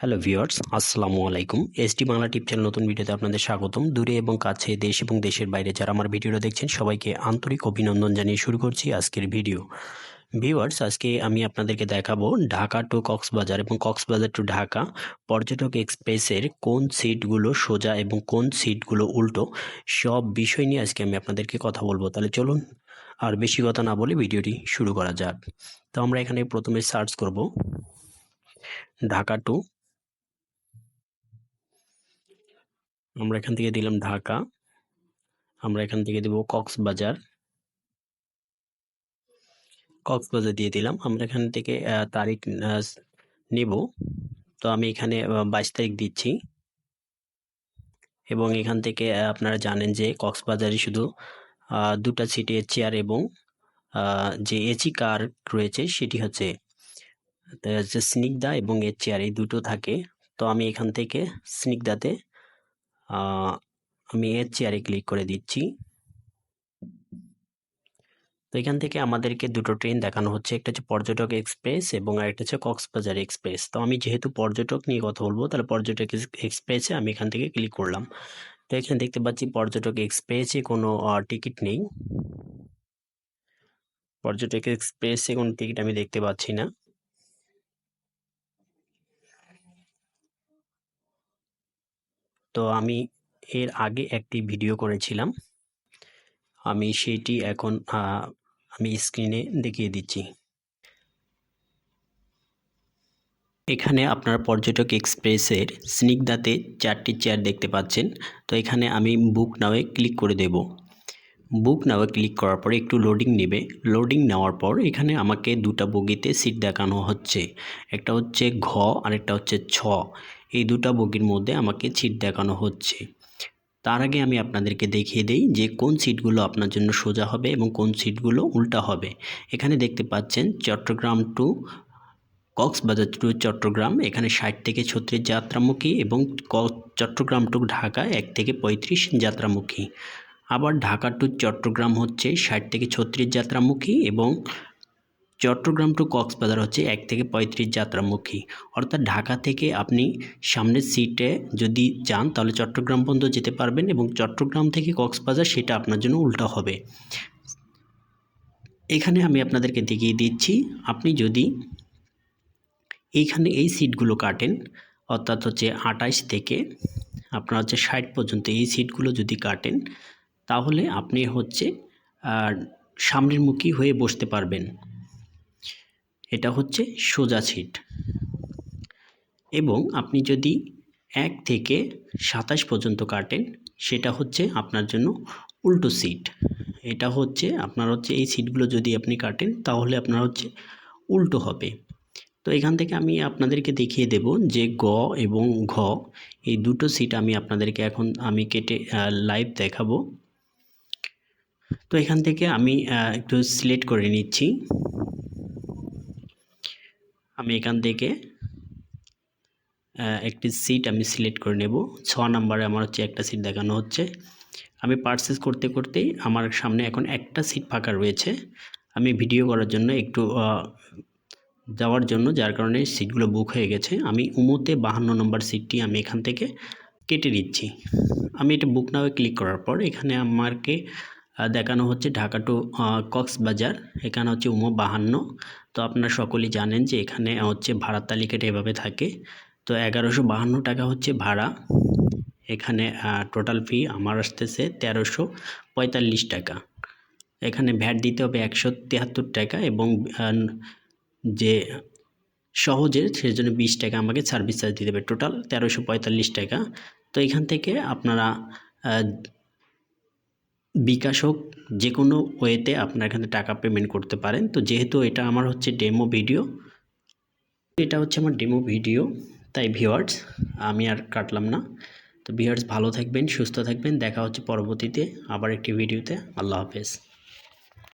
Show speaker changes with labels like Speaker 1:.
Speaker 1: Hello viewers আসসালামু আলাইকুম SD Bangla tip channel নতুন ভিডিওতে আপনাদের স্বাগতম। দূরে এবং কাছে দেশ এবং দেশের বাইরে যারা আমার ভিডিওটা দেখছেন, সবাইকে আন্তরিক অভিনন্দন জানিয়ে শুরু করছি আজকের ভিডিও। ভিউয়ার্স আজকে আমি আপনাদেরকে দেখাবো ঢাকা টু কক্সবাজার এবং কক্সবাজার টু ঢাকা পর্যটক এক্সপ্রেসের কোন সিটগুলো সোজা এবং কোন সিটগুলো উল্টো, সব বিষয় নিয়ে আজকে আমি আপনাদেরকে কথা বলব। তাহলে চলুন আর বেশি কথা না বলে ভিডিওটি শুরু করা যাক। তো আমরা এখানে প্রথমে সার্চ করব। ঢাকা টু আমরা এখান থেকে দিলাম ঢাকা। আমরা এখান থেকে দেব কক্সবাজার। কক্সবাজার দিয়ে দিলাম। আমরা এখান থেকে তারিখ নেব। তো আমি এখানে বাইশ তারিখ দিচ্ছি। এবং এখান থেকে আপনারা জানেন যে কক্সবাজারে শুধু দুটা সিটে চেয়ার এবং যে এসি কার রয়েছে সেটি হচ্ছে স্নিগ্ধা এবং এর চেয়ার এই দুটো থাকে। তো আমি এখান থেকে স্নিগ্ধাতে আমি এর চেয়ারে ক্লিক করে দিচ্ছি। তো এখান থেকে আমাদেরকে দুটো ট্রেন দেখানো হচ্ছে, একটা হচ্ছে পর্যটক এক্সপ্রেস এবং আরেকটা হচ্ছে কক্সবাজার এক্সপ্রেস তো আমি যেহেতু পর্যটক নিয়ে কথা বলব, তাহলে পর্যটক এক্সপ্রেসে আমি এখান থেকে ক্লিক করলাম। তো এখানে দেখতে পাচ্ছি পর্যটক এক্সপ্রেসে কোনো টিকিট নেই। পর্যটক এক্সপ্রেসে কোনো টিকিট আমি দেখতে পাচ্ছি না। তো আমি এর আগে একটি ভিডিও করেছিলাম। আমি সেটি এখন আমি স্ক্রিনে দেখিয়ে দিচ্ছি। এখানে আপনার পর্যটক এক্সপ্রেসের স্নিগ্ধাতে চারটি চেয়ার দেখতে পাচ্ছেন। তো এখানে আমি বুক নাওয়ে ক্লিক করে দেব। বুক নাওয়ে ক্লিক করার পরে একটু লোডিং নেবে। লোডিং নেওয়ার পর এখানে আমাকে দুটা বগিতে সিট দেখানো হচ্ছে। একটা হচ্ছে ঘ আর একটা হচ্ছে ছ। এই দুটা বগির মধ্যে আমাকে সিট দেখানো হচ্ছে। তার আগে আমি আপনাদেরকে দেখিয়ে দেই যে কোন সিটগুলো আপনার জন্য সোজা হবে এবং কোন সিটগুলো উল্টা হবে। এখানে দেখতে পাচ্ছেন চট্টগ্রাম টু কক্সবাজার টু চট্টগ্রাম, এখানে ষাট থেকে ছত্রিশ যাত্রামুখী এবং চট্টগ্রাম টু ঢাকা এক থেকে পঁয়ত্রিশ যাত্রামুখী। আবার ঢাকা টু চট্টগ্রাম হচ্ছে ষাট থেকে ছত্রিশ যাত্রামুখী এবং চট্টগ্রাম টু কক্সবাজার হচ্ছে এক থেকে পঁয়ত্রিশ যাত্রামুখী। অর্থাৎ ঢাকা থেকে আপনি সামনের সিটে যদি যান, তাহলে চট্টগ্রাম পর্যন্ত যেতে পারবেন এবং চট্টগ্রাম থেকে কক্সবাজার সেটা আপনার জন্য উল্টো হবে। এখানে আমি আপনাদেরকে দেখিয়ে দিচ্ছি, আপনি যদি এইখানে এই সিটগুলো কাটেন, অর্থাৎ হচ্ছে আটাইশ থেকে আপনার হচ্ছে ষাট পর্যন্ত এই সিটগুলো যদি কাটেন, তাহলে আপনি হচ্ছে সামনের মুখী হয়ে বসতে পারবেন। এটা হচ্ছে সোজা সিট এবং আপনি যদি এক থেকে সাতাশ পর্যন্ত কাটেন, সেটা হচ্ছে আপনার জন্য উল্টো সিট এটা হচ্ছে, আপনার হচ্ছে এই সিটগুলো যদি আপনি কাটেন, তাহলে আপনার হচ্ছে উল্টো হবে। তো এখান থেকে আমি আপনাদেরকে দেখিয়ে দেব যে গ এবং ঘ, এই দুটো সিট আমি আপনাদেরকে এখন আমি কেটে লাইভ দেখাবো। তো এখান থেকে আমি একটু সিলেক্ট করে নিচ্ছি। আমি এখান থেকে একটি সিট আমি সিলেক্ট করে নেব। ছ নাম্বারে আমার হচ্ছে একটা সিট দেখানো হচ্ছে। আমি পার্সেস করতে করতেই আমার সামনে এখন একটা সিট ফাঁকা রয়েছে। আমি ভিডিও করার জন্য একটু যাওয়ার জন্য, যার কারণে সিটগুলো বুক হয়ে গেছে। আমি উমোতে বাহান্ন নম্বর সিটটি আমি এখান থেকে কেটে দিচ্ছি আমি এটা বুক নাও ক্লিক করার পর এখানে আমাকে দেখানো হচ্ছে ঢাকা টু কক্সবাজার, এখানে হচ্ছে উমো বাহান্ন। তো আপনারা সকলেই জানেন যে এখানে হচ্ছে ভাড়ার তালিকাটা এভাবে থাকে। তো এগারোশো বাহান্ন টাকা হচ্ছে ভাড়া। এখানে টোটাল ফি আমার আসতেছে তেরোশো পঁয়তাল্লিশ টাকা। এখানে ভ্যাট দিতে হবে একশো তিয়াত্তর টাকা এবং যে সহজের সেই জন্য বিশ টাকা আমাকে সার্ভিস চার্জ দিতে হবে। টোটাল তেরোশো পঁয়তাল্লিশ টাকা। তো এখান থেকে আপনারা বিকাশ হোক যে কোনো ওয়েতে আপনারা এখানে টাকা পেমেন্ট করতে পারেন। তো যেহেতু এটা আমার হচ্ছে ডেমো ভিডিও এটা হচ্ছে আমার ডেমো ভিডিও তাই ভিওয়ার্স আমি আর কাটলাম না। তো ভিওয়ার্স ভালো থাকবেন, সুস্থ থাকবেন, দেখা হচ্ছে পরবর্তীতে আবার একটি ভিডিওতে আল্লাহ হাফেজ।